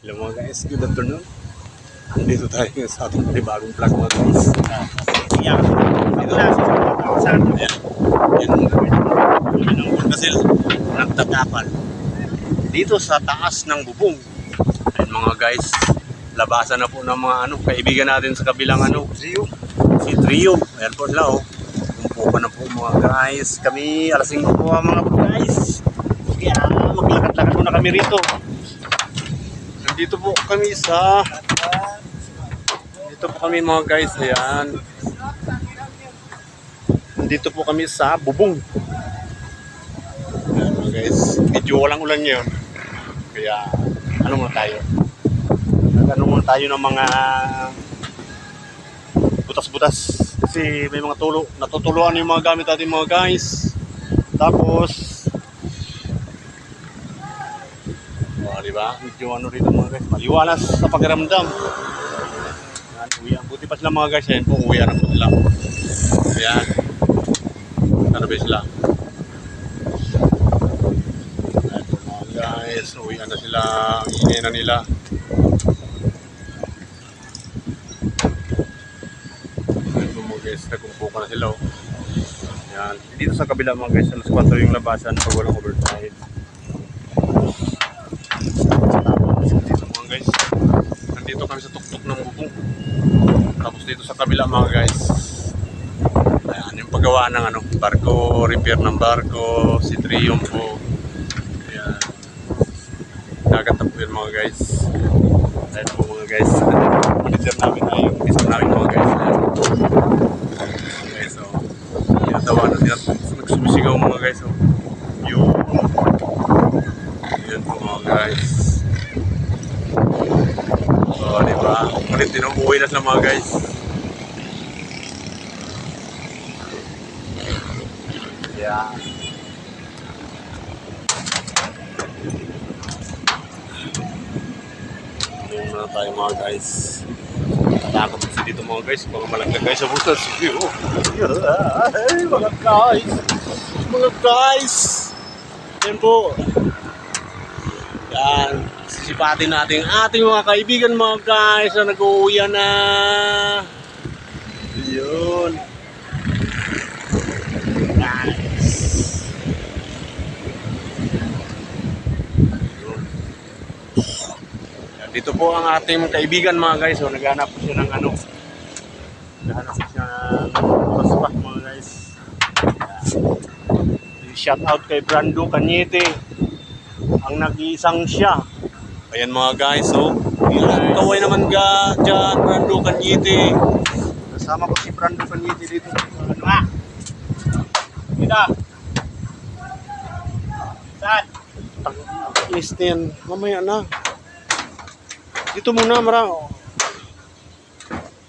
Hello mga guys, good afternoon. Andito tayo sa ating panibagong vlog mga guys. Yan. Ito na sa saan. Ayan. Yan. Yan ang pagkasil. Nagtatapal. Dito sa taas ng bubong. Ayan mga guys. Labasan na po ng mga ano, kaibigan natin sa kabilang ano. Trio. Si Trio. Ayan po sila oh. Na po mga guys. Kami alas 5 po ah, mga guys. Kaya maglakad-lakad muna kami rito. Nandito po kami sa dito po kami mga guys, ayan. Nandito po kami sa bubong. Ayan mga guys, medyo walang ulan ngayon. Kaya ano muna tayo? Nag-ano muna tayo ng mga butas-butas. Kasi may mga tulo, natutuluan yung mga gamit natin mga guys. Tapos, Oh, di ba? Medyo ano rito mga guys, maliwalas sa pakiramdam. Yan, uwian. Buti pa sila mga guys, yan po, uwian na po sila. Ayan. Ba sila? Ayan po mga guys, uwian na sila. Ang ingay na nila. Ayan po mga guys, nagkumpuka na sila. Oh. Ayan. Dito sa kabila mga guys, alas 4 yung labasan pag walang overtime. Dito mga guys. Nandito kami sa tuktok ng bubong. Tapos dito sa kabila mga guys. Ayan, yung paggawa ng ano, barko, repair ng barko, si Triumph. Ayan. Dagat po yun mga guys. Ayan po mga guys. Manager namin na yung isa namin mga guys. Ayan. Guys, so. Tinatawa na nila. Nagsumisigaw mga guys. So. Yung. Ayan po mga guys. Oh, di ba? Ulit din umuwi na sila mga guys. Yeah. Ngayon na tayo mga guys. Tatakot kasi dito mga guys. Mga malaglag guys sa butas. Ay, mga guys. Mga guys. Yan po. Yan. Sisipatin natin ating mga kaibigan mga guys na nag-uuwi na. Yun. Guys. Dito po ang ating kaibigan mga guys. So, naghanap po siya ng ano. Naghanap po siya ng spot mga guys. Shout out kay Brando Cañete ang nag-iisang siya. Ayan mga guys, so. Kaway naman ga dyan, Brando Cañete. Kasama ko si Brando Cañete dito. Ano nga? Dito. Saan? Inis na yan. Mamaya na. Dito muna, mara.